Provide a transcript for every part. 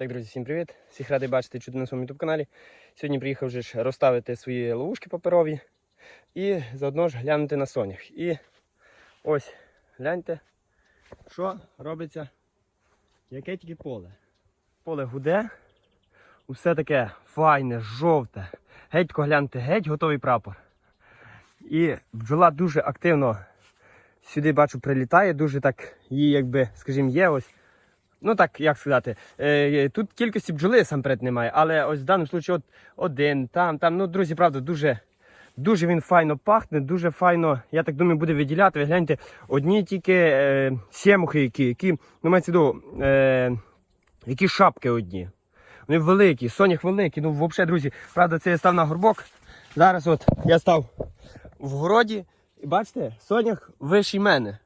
Так, друзі, всім привіт! Всіх радий бачити чути на своєму YouTube каналі. Сьогодні приїхав вже ж розставити свої ловушки паперові і заодно ж глянути на сонях. І ось гляньте, що робиться, яке тільки поле. Поле гуде, усе таке файне, жовте. Гетько гляньте, геть готовий прапор. І бджола дуже активно сюди бачу прилітає, дуже так її, якби, скажімо, є ось. Ну так, як сказати, е, тут кількості бджоли самперед немає, але ось в даному випадку от один, там, там. Ну, друзі, правда, дуже, дуже він файно пахне, дуже файно, я так думаю, буде виділяти. Ви гляньте, одні тільки е, сємухи, які, які, ну мається до, е, які шапки одні. Вони великі, сонях великий. Ну, взагалі, друзі, правда, це я став на горбок. Зараз от я став в городі, і бачите, сонях вищий мене.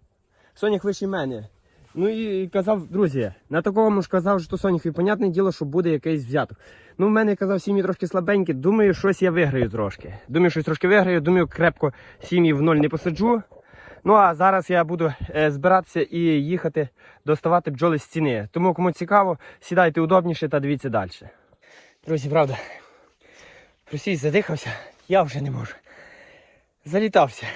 Сонях вищий мене. Ну і казав, друзі, на такому ж казав, що Сонях, і понятне діло, що буде якийсь взяток. Ну, в мене казав, сім'ї трошки слабенькі. Думаю, щось я виграю трошки. Думаю, щось трошки виграю. Думаю, крепко сім'ї в ноль не посаджу. Ну а зараз я буду е, збиратися і їхати доставати бджоли з стіни. Тому, кому цікаво, сідайте удобніше та дивіться далі. Друзі, правда, просій задихався, я вже не можу. Залітався.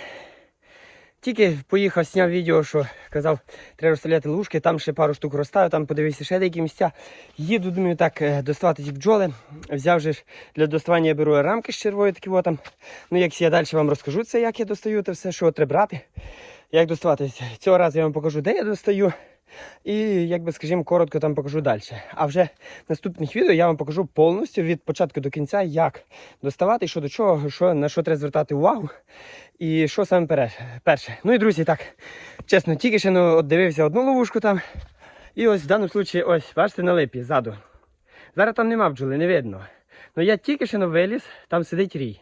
Тільки поїхав, зняв відео, що казав, треба розставляти ловушки, там ще пару штук розставив, там подивився ще деякі місця. Їду, думаю, так, е, доставати ці бджоли. Взяв же для доставання я беру рамки з червою, такі от там. Ну, як я далі вам розкажу це, як я достаю це все, що треба брати. Як доставати. Цього разу я вам покажу, де я достаю. І, як би скажімо, коротко там покажу далі. А вже в наступних відео я вам покажу повністю від початку до кінця, як доставати, що до чого, що, на що треба звертати увагу. І що саме перше. Ну і друзі, так, чесно, тільки ще ну, от дивився одну ловушку там. І ось в даному випадку, ось, бачите, на липі ззаду. Зараз там нема бджоли, не видно. Ну я тільки ще ну, виліз, там сидить рій.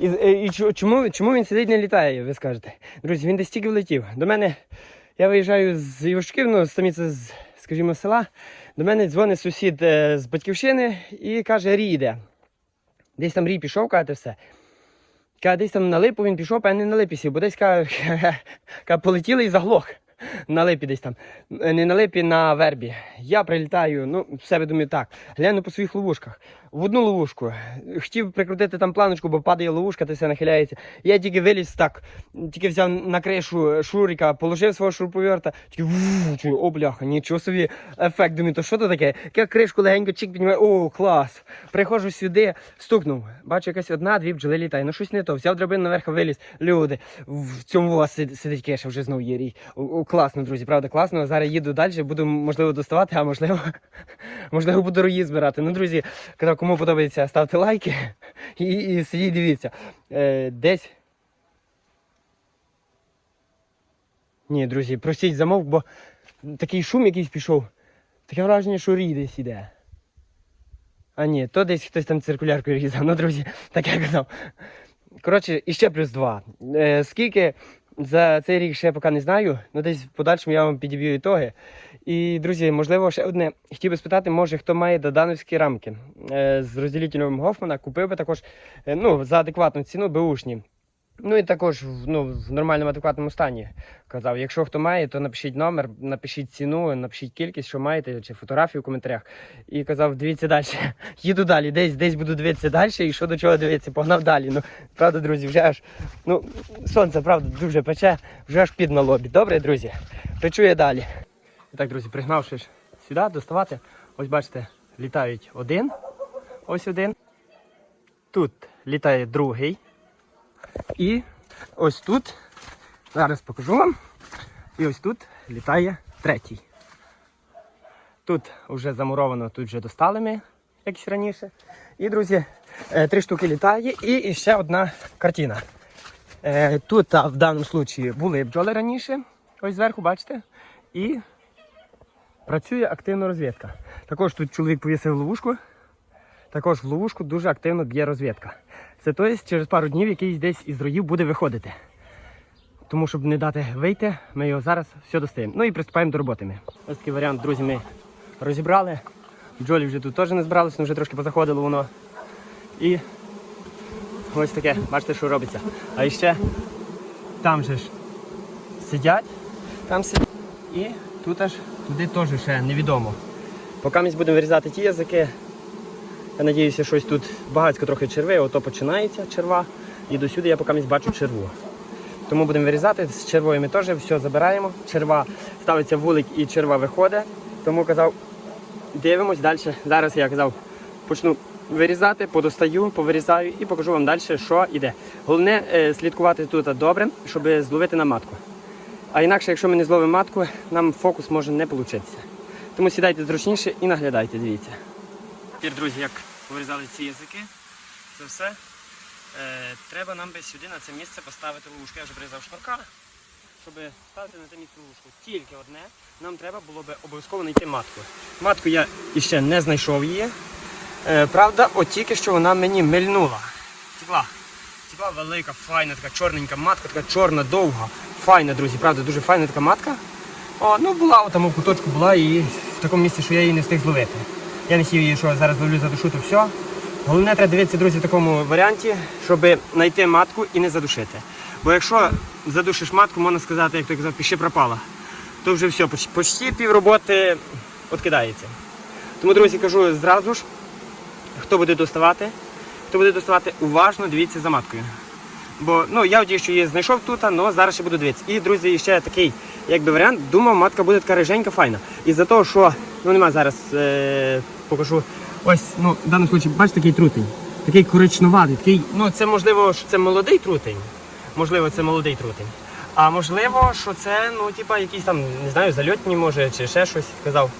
І, і, і чому, чому він сидить не літає, ви скажете? Друзі, він десь тільки влетів. До мене, я виїжджаю з Івашків, ну, самі з, скажімо, села. До мене дзвонить сусід е, з батьківщини і каже, рій йде. Десь там рій пішов, каже, все. Каже, десь там на липу він пішов, а не на липі сів, бо десь каже, каже, полетіли і заглох. На липі десь там. Е, Не на липі, на вербі. Я прилітаю, ну, в себе думаю так. Гляну по своїх ловушках. В одну ловушку. Хотів прикрутити там планочку, бо падає ловушка, то все нахиляється. Я тільки виліз так, тільки взяв на кришу шурика, положив свого шуруповерта, тільки чую, о, бляха, нічого собі ефект. Думаю, то що то таке? Я кришку легенько чик піднімаю, о, клас. Приходжу сюди, стукнув. Бачу, якась одна, дві бджоли літає. Ну щось не то. Взяв драбину наверх, виліз. Люди, в цьому у вас сидить кеша, вже знову є рій. Класно, друзі, правда, класно. Зараз їду далі, буду, можливо, доставати, а можливо, можливо, буду рої збирати. Ну, друзі, казав, кому подобається, ставте лайки і, і сидіть, дивіться. Е, десь. Ні, друзі, просіть замовк, бо такий шум якийсь пішов. Таке враження, що рій десь іде. А ні, то десь хтось там циркуляркою різав. Ну, друзі, так я казав. Коротше, і ще плюс два. Е, скільки за цей рік ще поки не знаю, ну десь в подальшому я вам підіб'ю ітоги. І, друзі, можливо, ще одне хотів би спитати, може, хто має додановські рамки е, з розділителем Гофмана, купив би також е, ну, за адекватну ціну беушні. Ну і також ну, в нормальному адекватному стані казав. Якщо хто має, то напишіть номер, напишіть ціну, напишіть кількість, що маєте, чи фотографію в коментарях. І казав, дивіться далі. Їду далі, десь десь буду дивитися далі, і що до чого дивитися, погнав далі. Ну, правда, друзі, вже аж ну, сонце, правда, дуже пече, вже аж під на лобі. Добре, друзі? Печу я далі. І так, друзі, пригнавши сюди доставати, ось бачите, літають один, ось один. Тут літає другий. І ось тут, зараз покажу вам. І ось тут літає третій. Тут вже замуровано, тут вже достали ми, якось раніше. І, друзі, е, три штуки літає і, і ще одна картина. Е, Тут в даному випадку були бджоли раніше, ось зверху, бачите. І працює активно розвідка. Також тут чоловік повісив ловушку. Також в ловушку дуже активно б'є розвідка. Це тобто через пару днів якийсь десь із роїв буде виходити. Тому, щоб не дати вийти, ми його зараз все достаємо. Ну і приступаємо до роботи. Ми. Ось такий варіант, друзі, ми розібрали. Бджолі вже тут теж не збиралися, ну вже трошки позаходило воно. І ось таке, бачите, що робиться. А ще там же ж сидять, там сидять. І тут аж туди теж ще невідомо. Поки ми будемо вирізати ті язики, я надіюся, щось тут багатько трохи черви, ото починається черва. І до сюди я поки бачу черву. Тому будемо вирізати. З червою ми теж все забираємо. Черва ставиться вулик і черва виходить. Тому казав, дивимось далі. Зараз я казав, почну вирізати, подостаю, повирізаю і покажу вам далі, що йде. Головне е, слідкувати тут добре, щоб зловити на матку. А інакше, якщо ми не зловимо матку, нам фокус може не вийти. Тому сідайте зручніше і наглядайте, дивіться. Тепер, друзі, як повирізали ці язики, це все. Е, треба нам би сюди на це місце поставити ловушку. Я вже прирізав шнурка, щоб ставити на те місце ловушку. Тільки одне, нам треба було би обов'язково знайти матку. Матку я іще не знайшов її. Е, правда, от тільки що вона мені мильнула. Тікла. Тікла велика, файна, така чорненька матка, така чорна, довга. Файна, друзі, правда, дуже файна така матка. О, ну була там у куточку була і в такому місці, що я її не встиг зловити. Я не хотів її, що зараз ловлю за душу, то все. Головне треба дивитися, друзі, в такому варіанті, щоб знайти матку і не задушити. Бо якщо задушиш матку, можна сказати, як той казав, піши пропала, то вже все, поч- почти пів роботи відкидається. Тому, друзі, кажу зразу ж, хто буде доставати, хто буде доставати, уважно дивіться за маткою. Бо ну, я одію, що її знайшов тут, але зараз ще буду дивитися. І, друзі, ще такий якби варіант, думав, матка буде така риженька, файна. І за того, що ну нема зараз е, покажу. Ось, ну, в даному випадку, бачите, такий трутень. Такий коричнуватий, такий, ну це можливо, що це молодий трутень. Можливо, це молодий трутень. А можливо, що це, ну, типа, якісь там, не знаю, зальотні, може, чи ще щось казав.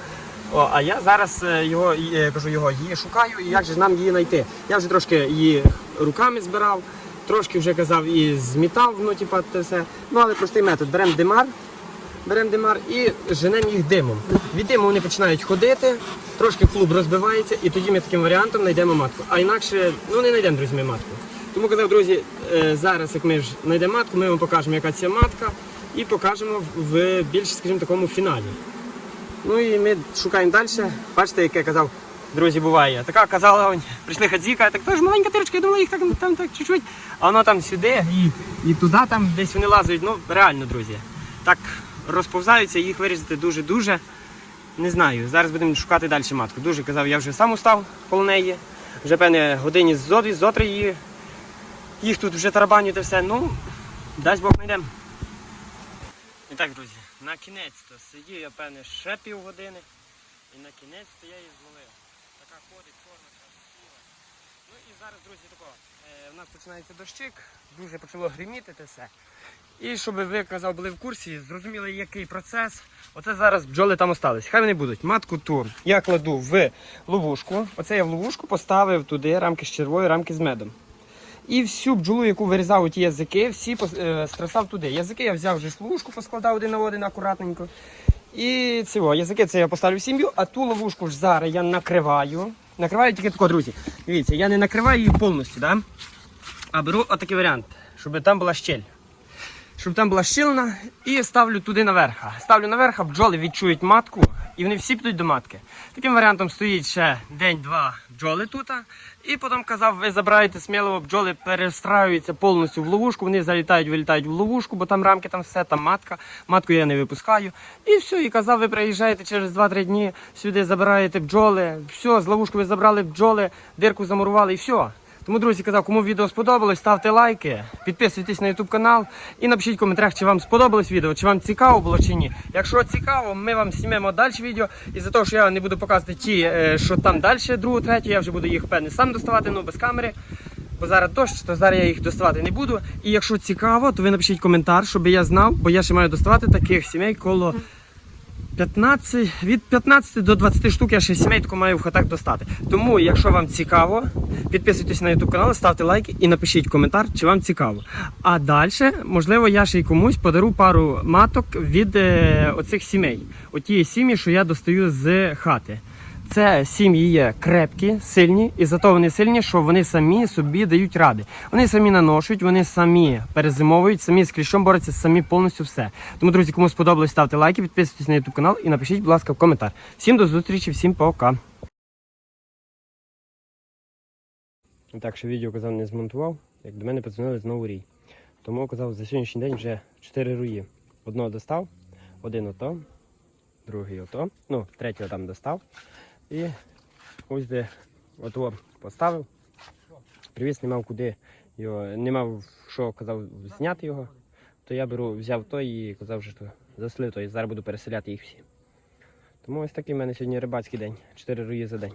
О, а я зараз е, його е, кажу його її шукаю, і як же нам її знайти? Я вже трошки її руками збирав, трошки вже казав і змітав, ну типа те все. Ну але простий метод. Беремо димар, беремо димар і женемо їх димом. Від диму вони починають ходити, трошки клуб розбивається, і тоді ми таким варіантом знайдемо матку. А інакше ну не знайдемо, друзі, матку. Тому казав, друзі, е, зараз, як ми ж знайдемо матку, ми вам покажемо, яка це матка, і покажемо в більш, скажімо, такому фіналі. Ну і ми шукаємо далі. Бачите, як я казав, друзі, буває. Така казала, он, прийшли хадзіка, так теж маленька тирочка, я думала, їх так, там так чуть-чуть. А воно там сюди і, і туди там десь вони лазають. Ну, реально, друзі. Так розповзаються, їх вирізати дуже-дуже. Не знаю. Зараз будемо шукати далі матку. Дуже казав, я вже сам устав коло неї. Вже певне годині з зоди, зотри її. Їх тут вже тарабаню та все. Ну, дасть Бог знайдемо. І так, друзі, на кінець-то сидів я, певне, ще півгодини. І на кінець-то я її зловив. Така ходить, чорна, красива. Ну і зараз, друзі, тако, е, у нас починається дощик, дуже почало гриміти те все. І щоб ви казав, були в курсі, зрозуміли, який процес. Оце зараз бджоли там остались. Хай вони будуть. Матку ту я кладу в ловушку. Оце я в ловушку поставив туди рамки з червою, рамки з медом. І всю бджолу, яку вирізав ті язики, всі е, стресав туди. Язики я взяв вже в ловушку, поскладав один на один акуратненько. І цього, язики це я поставлю в сім'ю, а ту ловушку ж зараз я накриваю. Накриваю тільки тако, друзі. Дивіться, я не накриваю її повністю, да? а беру отакий варіант, щоб там була щель. Щоб там була щілина, і ставлю туди наверх. Ставлю наверх, бджоли відчують матку, і вони всі підуть до матки. Таким варіантом стоїть ще день-два бджоли тут. І потім казав, ви забираєте сміливо, бджоли перестраюються повністю в ловушку, вони залітають, вилітають в ловушку, бо там рамки, там все, там матка. Матку я не випускаю. І все, і казав, ви приїжджаєте через 2-3 дні, сюди забираєте бджоли, все, з ловушки ви забрали бджоли, дирку замурували і все. Тому, друзі, казав, кому відео сподобалось, ставте лайки, підписуйтесь на YouTube канал і напишіть в коментарях, чи вам сподобалось відео, чи вам цікаво було чи ні. Якщо цікаво, ми вам знімемо далі відео. І за те, що я не буду показувати ті, е, що там далі, другу, третю, я вже буду їх певне сам доставати, ну без камери. Бо зараз дощ, то зараз я їх доставати не буду. І якщо цікаво, то ви напишіть коментар, щоб я знав, бо я ще маю доставати таких сімей коло 15, від 15 до 20 штук я ще сімей тако маю в хатах достати. Тому, якщо вам цікаво, підписуйтесь на YouTube канал, ставте лайки і напишіть коментар, чи вам цікаво. А далі, можливо, я ще й комусь подару пару маток від е, оцих сімей. Оті сім'ї, що я достаю з хати. Це сім'ї є крепкі, сильні, і зато вони сильні, що вони самі собі дають ради. Вони самі наношують, вони самі перезимовують, самі з кліщом борються, самі повністю все. Тому, друзі, кому сподобалось, ставте лайки, підписуйтесь на YouTube канал і напишіть, будь ласка, в коментар. Всім до зустрічі, всім пока. Так, що відео казав, не змонтував, як до мене подзвонили знову рій. Тому казав, за сьогоднішній день вже 4 руї. Одного достав, один ото, другий ото, ну, третього там достав. І ось де ото поставив. Привіз, не мав куди його, не мав що казав зняти його. То я беру, взяв той і казав, що заслив той, зараз буду переселяти їх всі. Тому ось такий в мене сьогодні рибацький день. Чотири руї за день.